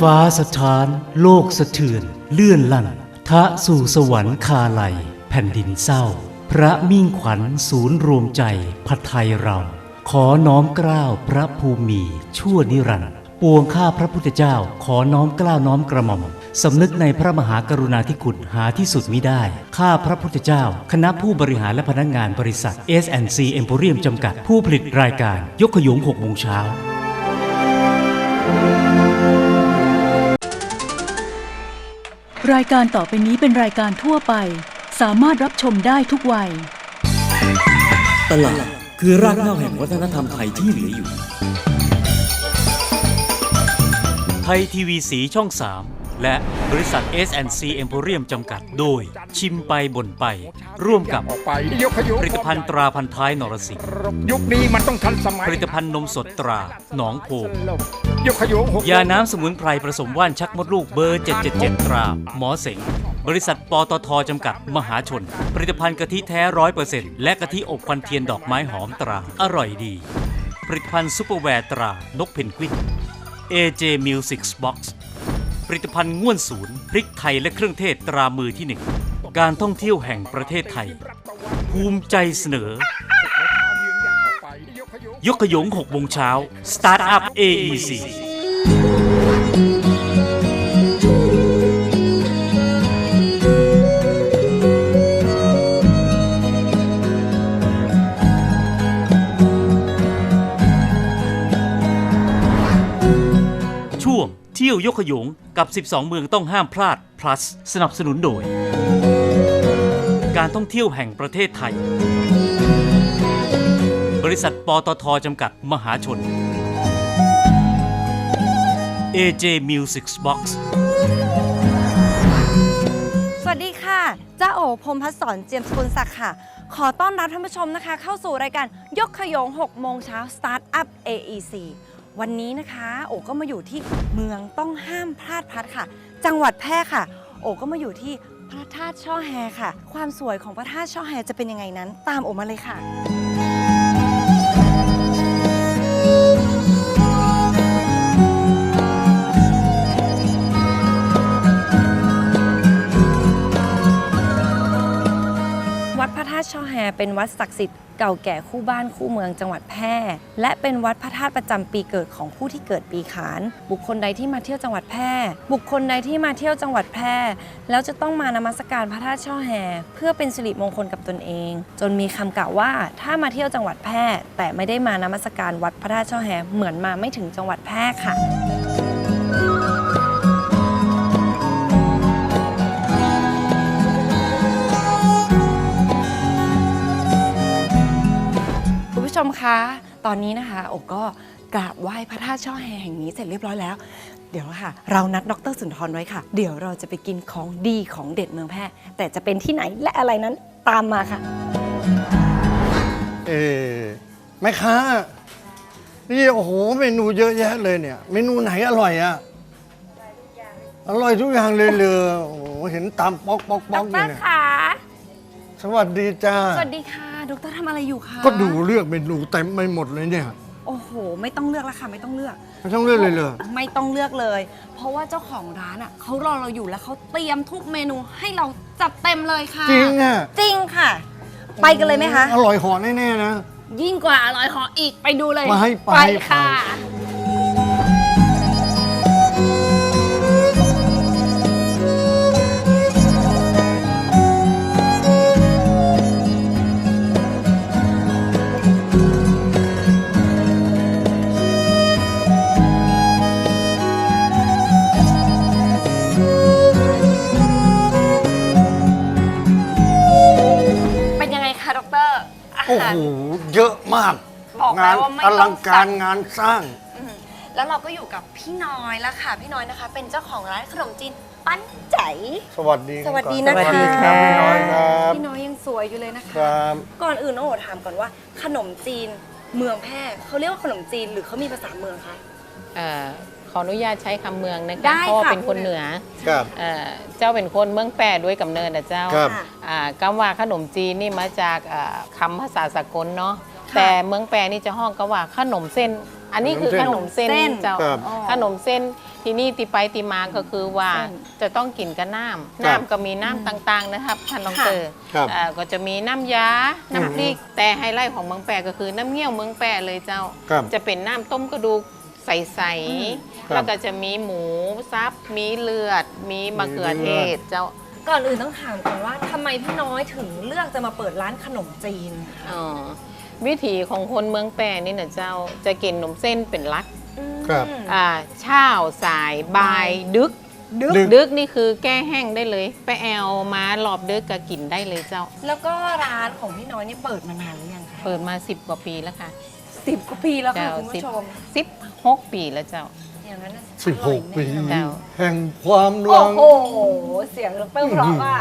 ฟ้าสถาน โลกสะเทือน เลื่อนลั่น ทะสู่สวรรค์คาไลแผ่นดินเศร้า พระมิ่งขวัญศูนย์รวมใจพัทไทยเรา ขอน้อมกล้าวพระภูมิชั่วนิรันดร์ปวงข้าพระพุทธเจ้า ขอน้อมกล้าวน้อมกระหม่อมสำนึกในพระมหากรุณาธิคุณหาที่สุดมิได้ ข้าพระพุทธเจ้า คณะผู้บริหารและพนักงานบริษัท S&C Emporium จำกัด ผู้ผลิตรายการยกขยง6โมงเช้า รายการต่อไปนี้เป็นรายการทั่วไป สามารถรับชมได้ทุกวัย ตลาดคือรากเหง้าแห่งวัฒนธรรมไทยที่เหลืออยู่ ไทยทีวีสีช่อง 3 และบริษัท S&C Emporium จำกัด โดยชิมไปบ่นไป ร่วมกับออกไปยกขยผลิตภัณฑ์ตราพันท้ายนรสิงห์ยุคนี้มันต้องทันสมัยผลิตภัณฑ์นมสดตราหนองโพยกขยงหกยาน้ำสมุนไพรผสมว่านชักมดลูกเบอร์ 777 ตรา หมอเสงบริษัทปตทจำกัดมหาชน ผลิตภัณฑ์กะทิแท้ร้อยเปอร์เซ็นต์และกะทิอบควันเทียนดอกไม้หอมตรา อร่อยดี ผลิตภัณฑ์ซุปเปอร์แวร์ตรา นกเพนกวิน AJ Music Box ผลิตภัณฑ์ง่วนศูนย์พริกไทยและเครื่องเทศตรามือที่หนึ่งการท่องเที่ยวแห่งประเทศไทย ภูมิใจเสนอ ยกขยง6โมงเช้า Start Up AEC วยกขยงกับ 12 เมืองต้องห้ามพลาด plus สนับสนุนโดย การท่องเที่ยวแห่งประเทศไทย บริษัทปตทจำกัดมหาชน AJ Music Box สวัสดีค่ะจ้าโอพรมพัฒสอนเจียมสกุลศักดิ์ค่ะ ขอต้อนรับท่านผู้ชมนะคะ เข้าสู่รายการยกขยง 6 โมงเช้า Start Up AEC วันนี้นะคะ โอก็มาอยู่ที่เมืองต้องห้ามพลาดพลัดค่ะ จังหวัดแพร่ค่ะ โอก็มาอยู่ที่พระธาตุช่อแฮค่ะ ความสวยของพระธาตุช่อแฮจะเป็นยังไงนั้น ตามโอมาเลยค่ะาตุช่อแฮเป็นวัดศักดิ์สิทธิ์เก่าแก่คู่บ้านคู่เมืองจังหวัดแพร่ และเป็นวัดพระธาตุประจำปีเกิดของผู้ที่เกิดปีขาน บุคคลใดที่มาเที่ยวจังหวัดแพร่ บุคคลใดที่มาเที่ยวจังหวัดแพร่ แล้วจะต้องมานมัสการพระธาตุช่อแฮเพื่อเป็นสิริมงคลกับตนเอง จนมีคำกล่าวว่าถ้ามาเที่ยวจังหวัดแพร่ แต่ไม่ได้มานมัสการวัดพระธาตุช่อแฮเหมือนมาไม่ถึงจังหวัดแพร่ค่ะ ชมคะ ตอนนี้นะคะโอก็กราบไหว้พระธาตุช่อแฮแห่งนี้เสร็จเรียบร้อยแล้ว เดี๋ยวค่ะ เรานัดดรสุนทรไว้ค่ะ เดี๋ยวเราจะไปกินของดีของเด็ดเมืองแพร่แต่จะเป็นที่ไหนและอะไรนั้นตามมาค่ะ เออแม่ค้านี่โอ้โหเมนูเยอะแยะเลยเนี่ย เมนูไหนอร่อยอะอร่อยทุกอย่างเลยเลยโอ้โหเห็นตามป๊อกป๊อกดป๊อกอยู่รเนี่ยค่ะสวัสดีจ้า สวัสดีค่ะ ดรทำอะไรอยู่คะก็ดูเลือกเมนูเต็มไปหมดเลยเนี่ย โอ้โห ไม่ต้องเลือกแล้วค่ะ ไม่ต้องเลือก ไม่ต้องเลือกเลยเลย ไม่ต้องเลือกเลย เพราะว่าเจ้าของร้านอะเขารอเราอยู่แล้วเขาเตรียมทุกเมนูให้เราจัดเต็มเลยค่ะ จริงอะจริงค่ะ ไปกันเลยไหมคะ อร่อยเหอแน่ๆนะ ยิ่งกว่าอร่อยหออีกไปดูเลย ไปไปค่ะ งาแล้นวว่าไม่อต้ลัองงการสั่งงานสร้าง อืมแล้วเราก็อยู่กับพี่น้อยแล้วค่ะ พี่น้อยนะคะ เป็นเจ้าของร้านขนมจีนปั้นใจ สวัสดีสวัสดีก่อนะคะสวัสดีครับพี่น้อยครับพี่น้อยยังสวยอยู่เลยนะคะครับ ก่อนอื่นน้องโอถามก่อนว่า ขนมจีนเมืองแพร่เขาเรียกว่าขนมจีนหรือเขามีภาษาเมืองคะ เอ่อขออนุญาตใช้คำเมืองนะได้คะเพราะว่าค่ะ เป็นคนเหนือครับ เอ่อเจ้าเป็นคนเมืองแปรด้วยกำเนิดนะเจ้าครับค่ะอ่าคำว่าขนมจีนนี่มาจากอ่าคำภาษาสากลเนาะ ค่ะแต่เมืองแปรนี่จะห้องก็ว่าขนมเส้น อันนี้คือขนมเส้นเส้นเจ้าครับ อ๋อขนมเส้นที่นี่ตีไปตีมาก็คือว่าเส้นจะต้องกินกับน้ำน้ำก็มีน้ำต่างๆนะครับท่านลองค่ะ เจอครับอ่าก็จะมีน้ำยา น้ำพริก แต่ไฮไลท์ของเมืองแปรก็คือน้ำเงี้ยวเมืองแปรเลยเจ้า ครับ จะเป็นน้ำต้มกระดูกใสครับๆแล้วก็จะมีหมูซับ มีเลือด มีมะเขือเทศ เจ้า ก่อนอื่นต้องถามก่อนว่าทำไมพี่น้อยถึงเลือกจะมาเปิดร้านขนมจีน อ๋อวิถีของคนเมืองแปรนี่นะเจ้าจะกินขนมเส้นเป็นหลัก ครับ อ่าเช้าสายบ่ายดึก ดึก ดึกนี่คือแก้แห้งได้เลย ไปแอลมารอบดึกก็กินได้เลยเจ้า แล้วก็ร้านของพี่น้อยเนี่ยเปิดมานานหรือยังคะเปิดมา 10 กว่าปีแล้วค่ะสิบกว่าปีแล้วค่ะเจ้าคุณสิบผู้ชม สิบหกปีแล้วเจ้า อย่างนั้นน่ะสิบหกอปีร่อยแน่นอนเจ้าแห่งความหโอ้วัง โห เสียงดรเพราะว่า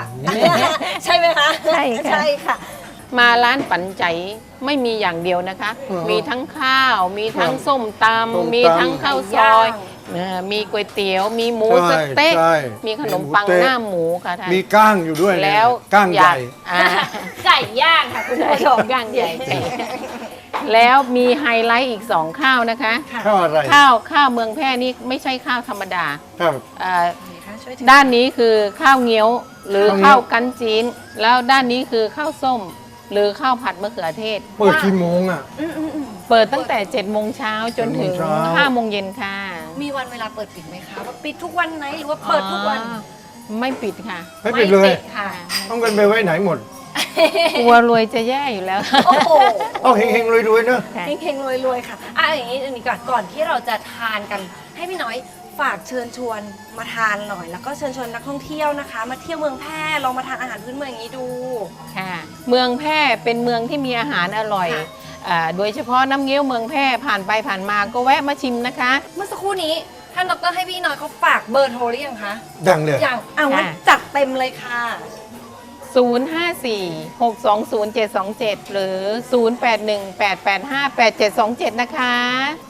ใช่ไหมคะ ใช่ค่ะ ใช่ค่ะ มาร้านปันใจไม่มีอย่างเดียวนะคะ อ๋อมีทั้งข้าว มีทั้งครับส้มตส้มตำำมีทั้งข้าวซอยไก่ย่าง เออมีก๋วยเตี๋ยว มีหมูใช่สะเต๊ะใช่มีขนมปังมีหมูเต๊ะ หน้าหมูค่ะท่านมีก้างอยู่ด้วยเนี่ยแล้วก้างใหญ่อ่าไก่ย่างค่ะคุณผู้ชมย่างใหญ่ แล้วมีไฮไลท์อีกสองข้าวนะคะ ข้าวอะไรข้าวข้าวเมืองแพร่นี่ไม่ใช่ข้าวธรรมดาครับ เอ่อช่วยถือด้านนี้คือข้าวเงี้ยวหรือข้าวเงี้ยวข้าวกันจีน แล้วด้านนี้คือข้าวส้ม หรือข้าวผัดมะเขือเทศ เปิดกี่โมงอะ อืมอืมอืมเปิดตั้งแต่7จ็ดโมงเช้าจนถึงเจ็ดโมงเช้า 5้าโมงเย็นค่ะมีวันเวลาเปิดปิดไหมคะ ว่าปิดทุกวันไหนหรือว่าเปิดทุกวัน อ๋อไม่ปิดค่ะไม่ปิดเลย ค่ะ ต้องกันไปไว้ไหนหมด กลัวรวยจะแย่อยู่แล้ว โอ้โหเอาเฮงๆรวยๆนะค่ะเฮงๆรวยๆค่ะอะอย่างนี้อันนี้ก่อนก่อนที่เราจะทานกัน ให้พี่น้อยฝากเชิญชวนมาทานหน่อย แล้วก็เชิญชวนนักท่องเที่ยวนะคะ มาเที่ยวเมืองแพร่ลองมาทานอาหารพื้นเมืองอย่างนี้ดู ค่ะ เมืองแพร่เป็นเมืองที่มีอาหารอร่อยค่ะ อ่าโดยเฉพาะน้ำเงี้ยวเมืองแพร่ผ่านไปผ่านมาก็แวะมาชิมนะคะ เมื่อสักครู่นี้ท่านดรให้พี่น้อยเขาฝากเบอร์โทรหรือยังคะ ดังเลย อย่างอะงั้นค่ะ จัดเต็มเลยค่ะ 054-620-727 หรือ 0818858727 นะคะ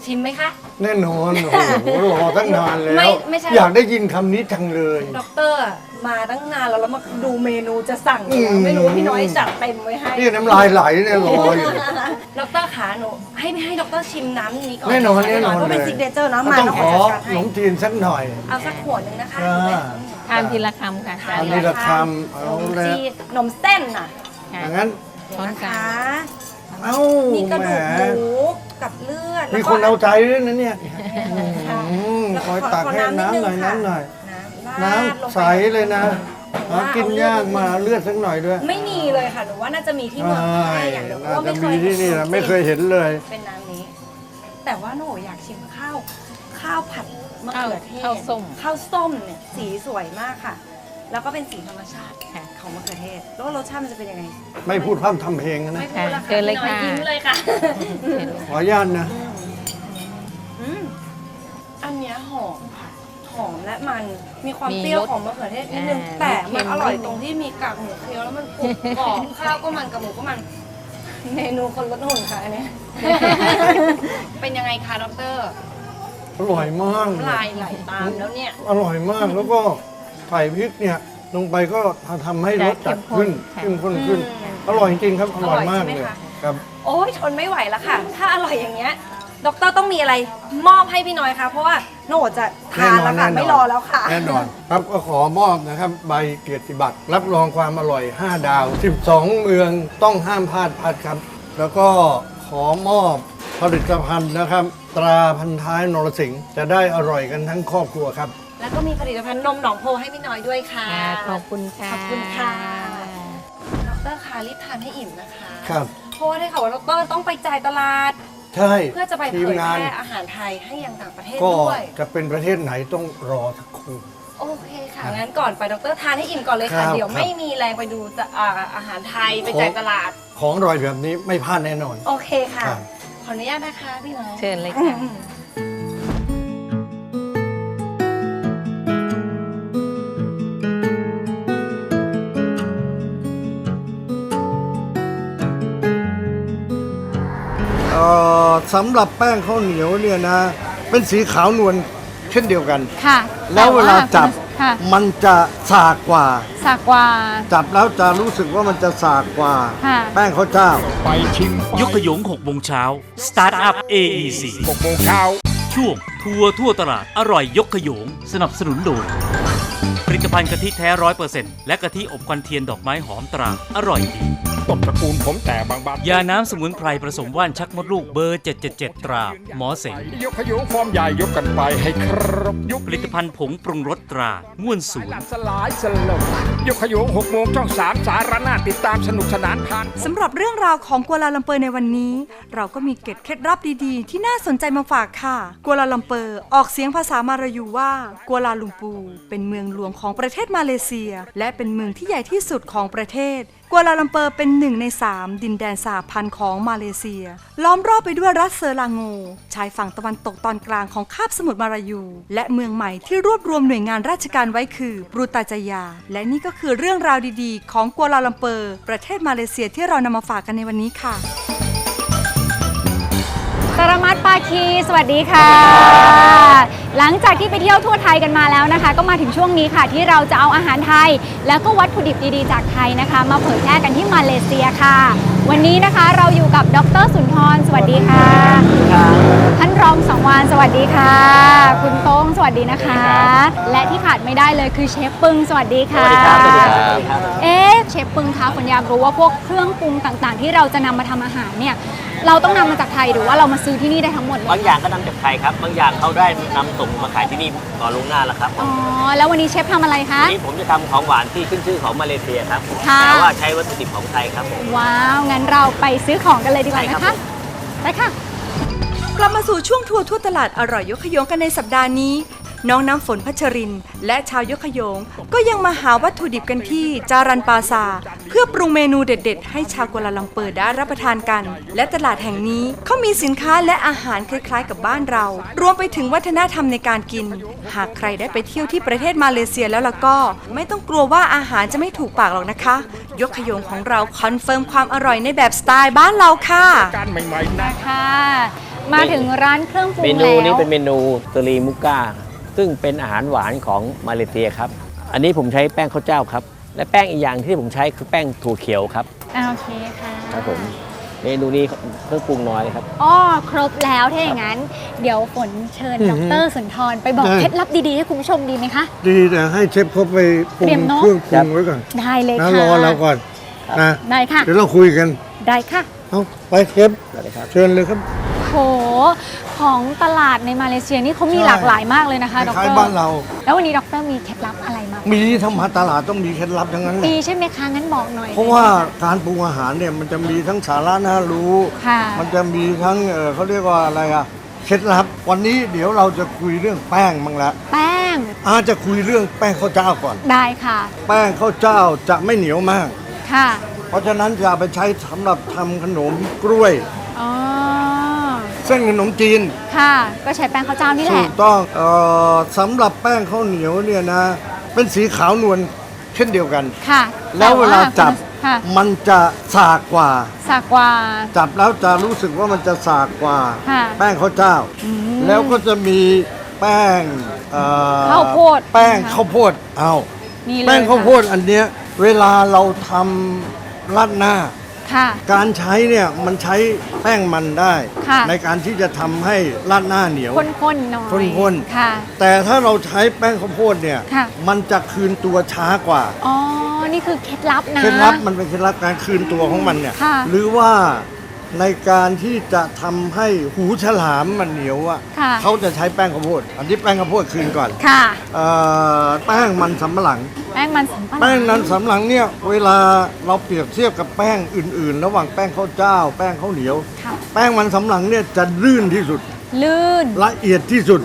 ชิมไหมคะ แน่นอนโอ้โหรอตั้งนานแล้ไม่ว ไม่ใช่ อยากได้ยินคำนี้จังเลยดอกเตอรมาตั้งนานแล้วแล้วมาดูเมนูจะสั่งอยู่อืมไม่รู้ว่าพี่น้อยจัดเต็มไว้ให้นี่น้ำลายไหลเนี่ยรออยู่ดอกเตอรขาหนูให้ให้ดอกเตอรชิมน้ำนี้ก่อนแน่นอนค่ะแน่นอนเพราะเป็นเลย ซิกเนเจอร์เนาะมาต้องน้องขขออจัดขให้นมจีนสักหน่อย เอาสักขวดหนึ่งนะคะ อ่า ทานทีละคำค่ะทานอันทีนี้ละละคำเอาขนมแล้วจีนขนมเส้นน่ะค่ะอย่างนั้นช้อนนะกลาคะงเอ้ามีกระแหมดูกหมูกับเลือดมีแล้วก็คนเอาใจด้วยนะเนี่ยค่ะอืมแล้วคอยตักให้น้ำหน่อยค่ะน้ำหน่อย น้ำราดลงน้ำไปใสเลยนะหากินยากมาเลือดสักหน่อยด้วย ไม่มีเลยค่ะหนูว่าน่าจะมีที่เมืองแพร่อย่างเดียวเพราะน่าว่าจะไม่เคมียที่นี่นะไม่เคยเห็นเลย เป็นน้ำนี้ แต่ว่าหนูอยากชิมข้าว ข้าวผัด มะเขือเทศข้าวส้มข้าวส้มเนี่ยสีสวยมากค่ะ แล้วก็เป็นสีธรรมชาติค่ะ ของมะเขือเทศ แล้วรสชาติมันจะเป็นยังไง ไม่พูดพร่ำทำเพลงนะไม่พูดแล้วเชิญเลยพี่น้อค่ะยิ้มเลยค่ะ ขออนุญาตนะ อืมอันเนี้ยหอมค่ะหอมและมันมีความมีเปรี้ยวรสของมะเขือเทศนิดนึงอ่าแต่มันเค็มอร่อยนิดนึง ตรงที่มีกากหมูเคี้ยวแล้วมันกรุบกรอบข้าวก็มันกับหมูก็มัน เมนูคนลดหุ่นค่ะอันเนี้ย เป็นยังไงคะดร อร่อยมากน้ำลายไหลตามแล้วเนี่ย อร่อยมากแล้วก็ใส่พริกเนี่ยลงไปก็ทำให้รสจัดขึ้นค่ะเข้มข้นขึ้นอืมอร่อยจริงๆครับอร่อยมากอร่อยใช่เลยไหมคะครับ โอ้ยทนไม่ไหวแล้วค่ะ ถ้าอร่อยอย่างเงี้ยดรต้องมีอะไรมอบให้พี่น้อยค่ะเพราะว่าโหนจะทานแล้วค่ะแน่นอน ไม่รอแล้วค่ะ แน่นอนครับก็ขอมอบนะครับใบเกียรติบัตรรับรองความอร่อย 5 ดาว 12 เมืองต้องห้ามพลาดพัดครับ แล้วก็ขอมอบผลิตภัณฑ์นะครับ ตราพันท้ายนรสิงห์จะได้อร่อยกันทั้งครอบครัวครับ แล้วก็มีผลิตภัณฑ์นมหนองโพให้พี่น้อยด้วยค่ะ ค่ะขอบคุณค่ะ ขอบคุณค่ะดรคะรีบทานให้อิ่มนะคะครับ เพราะว่าได้ข่าวว่าดรต้องไปจ่ายตลาด ใช่เพื่อจะไปทีเผมยงาน แพร่อาหารไทยให้ยังต่างประเทศก็ด้วย จะเป็นประเทศไหนต้องรอสักครู่ โอเคค่ะงั้นก่อนไปดรทานให้อิ่มก่อนเลยค่ะ ครับเดี๋ยวครับไม่มีแรงไปดูจะอ่าอาหารไทยไปจ่ายตลาด ของอร่อยแบบนี้ไม่พลาดแน่นอน โอเคค่ะ ครับข ออนุญาตนะคะพี่น้อยเชิญเลยค่ะอืมเอ่อสำหรับแป้งข้าวเหนียวเนี่ยนะ เป็นสีขาวนวลเช่นเดียวกัน ค่ะแล้วเวลาจับ ค่ะ มันจะสากกว่า สากกว่า จับแล้วจะรู้สึกว่ามันจะสากกว่า ค่ะ แป้งข้าวเจ้า ไปชิมยกขยง6โมงเช้า Start up AEC หกโมงเช้า ช่วงทัวร์ทั่วตลาดอร่อยยกขยง สนับสนุนโดยผลิตภัณฑ์กะทิแท้ร้อยเปอร์เซ็นต์และกะทิอบควันเทียนดอกไม้หอมตราอร่อยดี ต้นตระกูลผมแต่บางบานยาน้ำสมุนไพรผสมว่านชักมดลูกเบอร์ 777 ตรา หมอเสงยกขยงฟอร์มใหญ่ยกกันไปให้ครบยุคผลิตภัณฑ์ผงปรุงรสตราง่วนศูนย์สลายสลบยกขยงหกโมงช่องสามสารนาติดตามสนุกสนานผ่านสำหรับเรื่องราวของกัวลาลัมเปอร์ในวันนี้ เราก็มีเกร็ดเคล็ดลับดีๆ ที่น่าสนใจมาฝากค่ะกัวลาลัมเปอร์ออกเสียงภาษามาลายูว่ากัวลาลุมปู เป็นเมืองหลวงของประเทศมาเลเซีย และเป็นเมืองที่ใหญ่ที่สุดของประเทศ กัวลาลัมเปอร์เป็นหนึ่งในสามดินแดนสหพันธ์ของมาเลเซีย ล้อมรอบไปด้วยรัฐเซอร์ลางโงชายฝั่งตะวันตกตอนกลางของคาบสมุทรมาลายู และเมืองใหม่ที่รวบรวมหน่วยงานราชการไว้คือบรูตาจายา และนี่ก็คือเรื่องราวดีๆ ของกัวลาลัมเปอร์ ประเทศมาเลเซียที่เรานำมาฝากกันในวันนี้ค่ะสรมัตปาคี สวัสดีค่ะหลังจากที่ไปเที่ยวทั่วไทยกันมาแล้วนะคะ ก็มาถึงช่วงนี้ค่ะ ที่เราจะเอาอาหารไทย แล้วก็วัตถุดิบดีๆจากไทยนะคะ มาเผยแพร่กันที่มาเลเซียค่ะ วันนี้นะคะเราอยู่กับดรสุนทรสวัสดีค่ะ ท่านรองสองวานสวัสดีค่ะ คุณโต้งสวัสดีนะคะ และที่ขาดไม่ได้เลยคือเชฟปึงสวัสดีค่ะสวัสดีครับสวัสดีครับเอ๊ะเชฟปึงคะฝนอยากรู้ว่าพวกเครื่องปรุงต่างๆ ที่เราจะนำมาทำอาหารเนี่ยเราต้องนำมาจากไทยหรือว่าเรามาซื้อที่นี่ได้ทั้งหมดเลยบางอย่างก็นำจากไทยครับบางอย่างเขาได้นำส่งมาขายที่นี่ก่อนลวงหน้าแล้วครับอ๋อแล้ววันนี้เชฟทำอะไรคะ วันนี้ผมจะทำของหวานที่ขึ้นชื่อของมาเลเซียครับค่ะ แต่ว่าใช้วัตถุดิบของไทยครับผม ว้าว งั้นเราไปซื้อของกันเลยดีกว่าใช่ครันะคะบ ไปค่ะ กลับมาสู่ช่วงทัวร์ทั่วตลาดอร่อยยกขยงกันในสัปดาห์นี้ น้องน้ำฝนพัชริน และชาวยกขยง ก็ยังมาหาวัตถุดิบกันที่จารันปาซา เพื่อปรุงเมนูเด็ด ๆ ให้ชาวกัวลาลัมเปอร์ได้รับประทานกัน และตลาดแห่งนี้เขามีสินค้าและอาหารคล้ายๆ กับบ้านเรา รวมไปถึงวัฒนธรรมในการกิน หากใครได้ไปเที่ยวที่ประเทศมาเลเซียแล้วล่ะก็ ไม่ต้องกลัวว่าอาหารจะไม่ถูกปากหรอกนะคะ ยกขยงของเราคอนเฟิร์มความอร่อยในแบบสไตล์บ้านเราค่ะ การใหม่ๆนะ ค่ะ มาถึงร้านเครื่องปรุงเมแล้วนูนี้เป็นเมนูตรีมุก้า ซึ่งเป็นอาหารหวานของมาเลเซียครับ อันนี้ผมใช้แป้งข้าวเจ้าครับ และแป้งอีกอย่างที่ผมใช้คือแป้งถั่วเขียวครับอ่าโอเคค่ะครับผมเมนูนี้เครื่องปรุงน้อยครับอ๋อครบแล้วถ้าอย่างนั้น เดี๋ยวฝนเชิญดรสุนทรไปบอกได้ เคล็ดลับดีๆให้คุณผู้ชมดีไหมคะ ดีแต่ให้เชฟเขาไปปรุเตรียงมเนอะ เครื่องปรุงไว้ก่อนได้เลยนะค่ะรอเราก่อนนะได้ค่ะ เดี๋ยวเราคุยกันได้ค่ะเอาไปเชฟได้เลยครับ เชิญเลยครับ โห ของตลาดในมาเลเซียนี่เขามีใช่หลากหลายมากเลยนะคะดคล้ายรๆบ้านเรา แล้ววันนี้ดรมีเคล็ดลับอะไรมามีทำมาตลาดต้องมีเคล็ดลับทั้งนั้นแหมีละใช่ไหมคะงั้นบอกหน่อย เพราะว่าการปรุงอาหารเนี่ยมันจะมีทั้งสาระน่ารู้ ค่ะ มันจะมีทั้งเออเขาเรียกว่าอะไรอะเคล็ดลับ วันนี้เดี๋ยวเราจะคุยเรื่องแป้งมั้งละแป้งอาจจะคุยเรื่องแป้งข้าวเจ้าก่อน ได้ค่ะแป้งข้าวเจ้าจะไม่เหนียวมาก ค่ะ เพราะฉะนั้นจะเอาไปใช้สำหรับทำขนมกล้วยอ๋อ เส้นขนมจีน ค่ะ ก็ใช้แป้งข้าวเจ้านี่แหถูละ กต้องเอ่อสำหรับแป้งข้าวเหนียวเนี่ยนะ เป็นสีขาวนวลเช่นเดียวกัน ค่ะแล้วเวลาจับค่ะมันจะสากกว่า สากกว่าจับแล้วจะรู้สึกว่ามันจะสากกว่า ค่ะแป้งข้าวเจ้าแล้วก็จะมีแป้งเอ่อข้าวโพดแป้งข้าวโพดเอานี่เลยแป้งข้าวโพค่ะดอันเนี้ยเวลาเราทำราดหน้า ค่ะ การใช้เนี่ยมันใช้แป้งมันได้ ค่ะ ในการที่จะทำให้ราดหน้าเหนียว ข้นๆหน่อยข้นๆ ค่ะ แต่ถ้าเราใช้แป้งข้าวโพดเนี่ยค่ะ มันจะคืนตัวช้ากว่า อ๋อ นี่คือเคล็ดลับนะ เคล็ดลับมันเป็นเคล็ดลับการคืนตัวของมันเนี่ยค่ะ หรือว่า ในการที่จะทำให้หูฉลามมันเหนียวอะค่ะ เขาจะใช้แป้งข้าวโพดอันนี้แป้งข้าวโพดคืนก่อนค่ะ เอ่อแป้งมันสำปะหลัง แป้งมันสำปะหลังแป้งนั้นสำปะหลังเนี่ยเวลาเราเปรียบเทียบกับแป้งอื่นๆ ระหว่างแป้งข้าวเจ้า แป้งข้าวเหนียว ค่ะ แป้งมันสำปะหลังเนี่ยจะลื่นที่สุดลื่นละเอียดที่สุด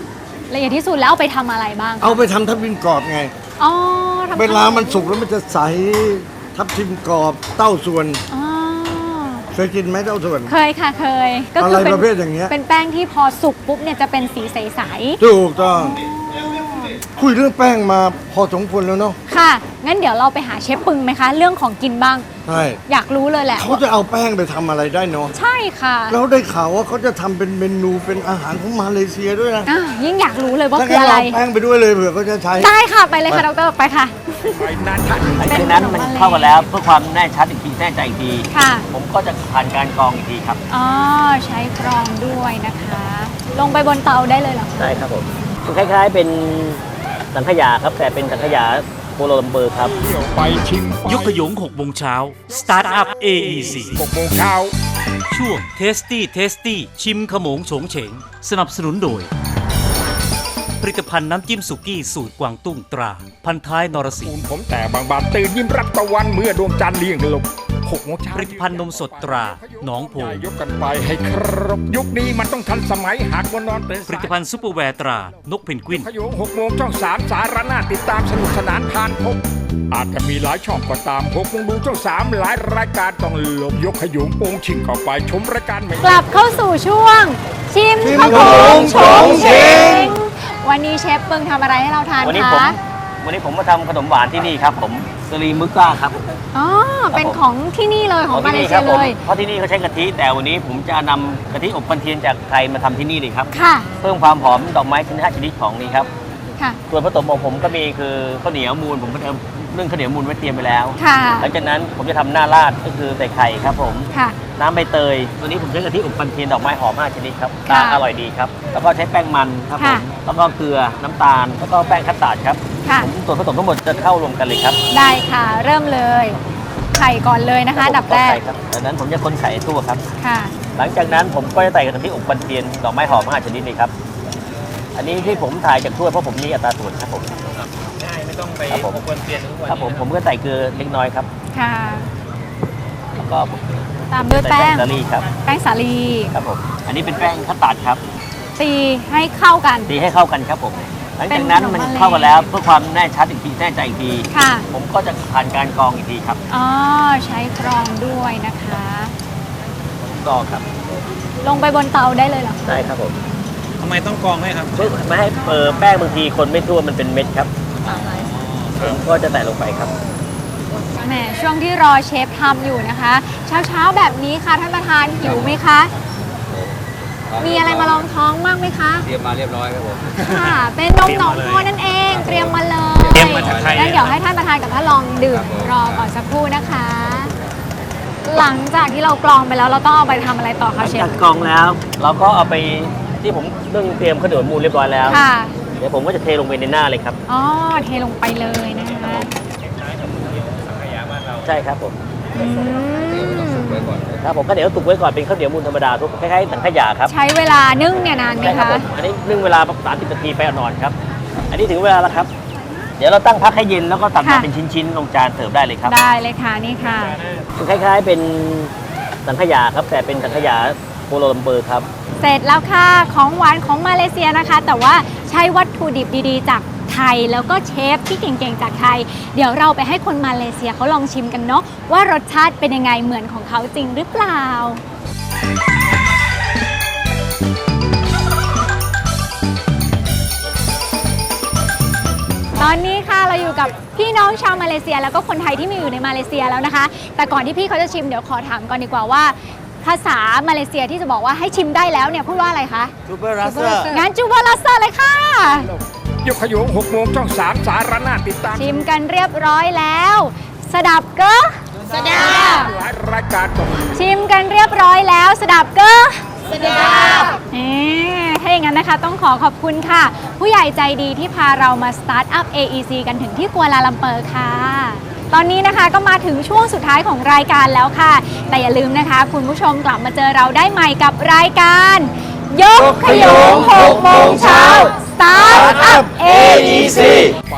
ละเอียดที่สุดแล้วเอาไปทำอะไรบ้างคะเอาไปทำทับทิมกรอบไง อ๋อทำเวลามันสุกแล้วมันจะใสทับทิมกรอบเต้าส่วนอ๋อ เคยกินไหมเต้าส่วน เคยค่ะเคย ก็อะไรเป็นประเภทอย่างเงี้ย เป็นแป้งที่พอสุกปุ๊บเนี่ยจะเป็นสีใสถูกต้อง คุยเรื่องแป้งมาพอสมควรแล้วเนาะๆค่ะ งั้นเดี๋ยวเราไปหาเชฟปึงไหมคะ เรื่องของกินบ้าง ใช่อยากรู้เลยแหละเขาจะเอาแป้งไปทำอะไรได้เนาะใช่ค่ะแล้วได้ข่าวว่าเขาจะทำเป็นเมนูเป็นอาหารของมาเลเซียด้วยนะอะยิ่งอยากรู้เลยว่าถ้าคืองั้นอะไร เราเอาแป้งไปด้วยเลยเผื่อเขาจะใช้ ได้ค่ะไปเลยค่ะดรไปค่ะไปนานท่านหลังจากนั้นมันเข้ากันแล้วเพื่อความแน่ชัดอีกทีแน่ใจอีกทีค่ะ ผมก็จะผ่านการกรองอีกทีครับอ๋อใช้กรองด้วยนะคะ ลงไปบนเตาได้เลยเหรอ ใช่ครับผมคล้ายๆเป็น สังขยาครับ แต่เป็นสังขยาโคลมเบอร์ครับไปชิมยกขยง6โมงเช้า Startup AEC 6โมงเช้าช่วง Tasty Tasty ชิมขโมงโฉงเฉง สนับสนุนโดย ผลิตภัณฑ์น้ำจิ้มสุกี้สูตรกวางตุ้งตรา พันท้ายนรสิงปูห์ผมแต่บางบาทตื่นยิ้มรับตะวันเมื่อดวงจันทร์เลี้ยงลม 6โมงเช้าผลิตภัณฑ์นมสดตราหนองโพยกกันไปให้ครบยุคนี้มันต้องทันสมัยหากวันนอนเป็นผลิตภัณฑ์ซุปเปอร์แวร์ตรานกเพนกวินขยงกโมงช่องสามสารหน้าติดตามสนุกสนานผ่านพบอาจจะมีหลายช่องก็ตามหกโมงดูช่องสามหลายรายการต้องลบยกขยงโปงชิงเข้าไปชมรายการใหม่กลับเข้าสู่ช่วง ชิมขยงชงชิงวันนี้เชฟเปึงทำอะไรให้เราทานคะวันนี้ผมวันนี้ผมมาทำขนมหวานที่นี่ครับผม สลีมุก้าครับอ๋อ เป็นของที่นี่เลยของมาเลที่นี่เซีครัยผเลมยเพราะที่นี่เขาใช้กะทิ แต่วันนี้ผมจะนำกะทิอบปันเทียนจากไทยมาทำที่นี่เลยครับ ค่ะ เพิ่มความหอมดอกไม้ชนิดห้าชนิดของนี้ครับ ค่ะ ส่วนผสมของผมก็มีคือข้าวเหนียวมูลผมก็เตรียมนึ่งข้าวเหนียวมูลไว้เตรียมไปแล้ว ค่ะ หลังจากนั้นผมจะทำหน้าราดก็คือใส่ไข่ครับผม ค่ะ น้ำใบเตย ตัวนี้ผมใช้กะทิอบปันเทียนดอกไม้หอม5ชนิดครับค่ะตาอร่อยดีครับ แล้วก็ใช้แป้งมันครับผค่ะมแล้วก็เกลือน้ำตาล แล้วก็แป้งคัสตาร์ดครับ ค่ะผมส่วนผสมทั้งหมดจะเข้ารวมกันเลยครับได้ค่ะ เริ่มเลย ไข่ก่อนเลยนะคะอันดับแรกใส่ครับจากนั้นผมจะคนไข่ตัวครับ ค่ะ หลังจากนั้นผมก็จะใส่กะทิอบปันเทียนดอกไม้หอม5ชนิดเลยครับ อันนี้ที่ผมถ่ายจากถ้วยเพราะผมมีอัตราส่วนครับผม ง่ายไม่ต้องไปอบปันเทียนทุกวันครับผมผมก็ใส่เกลือเล็กน้อยครับ ค่ะ แล้วก็ตามด้วยใส่แป้งสาลีครับ แป้งสาลี ครับผม อันนี้เป็นแป้งคัสตาร์ดครับตีให้เข้ากัน ตีให้เข้ากันครับผม หลังจากนั้นเป็นขนมมันมะเร็งเข้ากันแล้วเพื่อความแน่ชัดอีกทีแน่ใจอีกทีค่ะ ผมก็จะผ่านการกรองอีกทีครับอ๋อใช้กรองด้วยนะคะ กรองครับลงไปบนเตาได้เลยเหรอได้ครับผมทำไมต้องกรองด้วยครับเพื่อไม่ให้เปิดแป้งบางทีคนไม่ทั่วมันเป็นเม็ดครับผมก็จะใส่ลงไปครับแหมช่วงที่รอเชฟทำอยู่นะคะ เช้าเช้าๆแบบนี้ค่ะท่านประธานหิวไหมคะ มีอะไรมาลองท้องบ้างไหมคะ เตรียมมาเรียบร้อยครับผม ค่ะ เป็นนมหนองโพนั่นเอง เตรียมมาเลยเตรียมมาจากไทย งั้นเดี๋ยวให้ท่านประธานกับท่านลองดื่มครับผมรอก่อนสักครู่นะคะ หลังจากที่เรากรองไปแล้วเราต้องเอาไปทำอะไรต่อหลัคะงเชจาฟกกรองแล้ว เราก็เอาไปที่ผมเรื่องเตรียมข้าวเหนียวมูลเรียบร้อยแล้ว ค่ะ เดี๋ยวผมก็จะเทลงไปในหน้าเลยครับ อ๋อ เทลงไปเลยนะคะ ใช่ครับผมอืม ครับผมก็เดี๋ยวตุกไว้ก่อนเป็นข้าวเหนียวมูลธรรมดาทุกคล้ายๆสังขยาครับใช้เวลานึ่งเนี่ยนานไหมใช่ครับคะผมอันนี้นึ่งเวลาสามสิบนาทีไปนอนครับ อันนี้ถึงเวลาแล้วครับ เดี๋ยวเราตั้งพักให้เย็นแล้วก็ตัดมาค่ะเป็นชิ้นๆลงจานเสิร์ฟได้เลยครับ ได้เลยค่ะนี่ค่ะ คล้ายๆเป็นสังขยาครับ แต่เป็นสังขยาโคโลลัมเปอร์ครับ เสร็จแล้วค่ะของหวานของมาเลเซียนะคะ แต่ว่าใช้วัตถุดิบดีๆ จาก ไทยแล้วก็เชฟที่เก่งๆ จากไทย เดี๋ยวเราไปให้คนมาเลเซียเขาลองชิมกันเนาะว่ารสชาติเป็นยังไงเหมือนของเขาจริงหรือเปล่า ตอนนี้ค่ะเราอยู่กับพี่น้องชาวมาเลเซีย แล้วก็คนไทยที่มีอยู่ในมาเลเซียแล้วนะคะ แต่ก่อนที่พี่เขาจะชิมเดี๋ยวขอถามก่อนดีกว่าว่า ภาษามาเลเซียที่จะบอกว่าให้ชิมได้แล้วเนี่ยพูดว่าอะไรคะ ซูเปอร์รัสเซอร์งั้นจูบาลาเซอร์เลยค่ะ ยกขยงหกโมงช่องสามสารนาติดตามชิมกันเรียบร้อยแล้ว สดับเกอสดับหลายรายการต้องชิมกันเรียบร้อยแล้ว สดับเกอสดับถ้าอย่างนั้นนะคะต้องขอขอบคุณค่ะ ผู้ใหญ่ใจดีที่พาเรามาสตาร์ทอัพ AEC กันถึงที่กัวลาลัมเปอร์ค่ะตอนนี้นะคะก็มาถึงช่วงสุดท้ายของรายการแล้วค่ะ แต่อย่าลืมนะคะ คุณผู้ชมกลับมาเจอเราได้ใหม่กับรายการ ยกขยง6โมงเช้า Start Up AEC ไป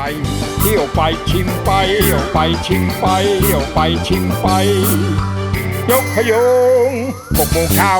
เที่ยวไปชิมไปเที่ยวไปชิมไปเที่ยวไปชิมไป ยกขยงหกโมงเช้า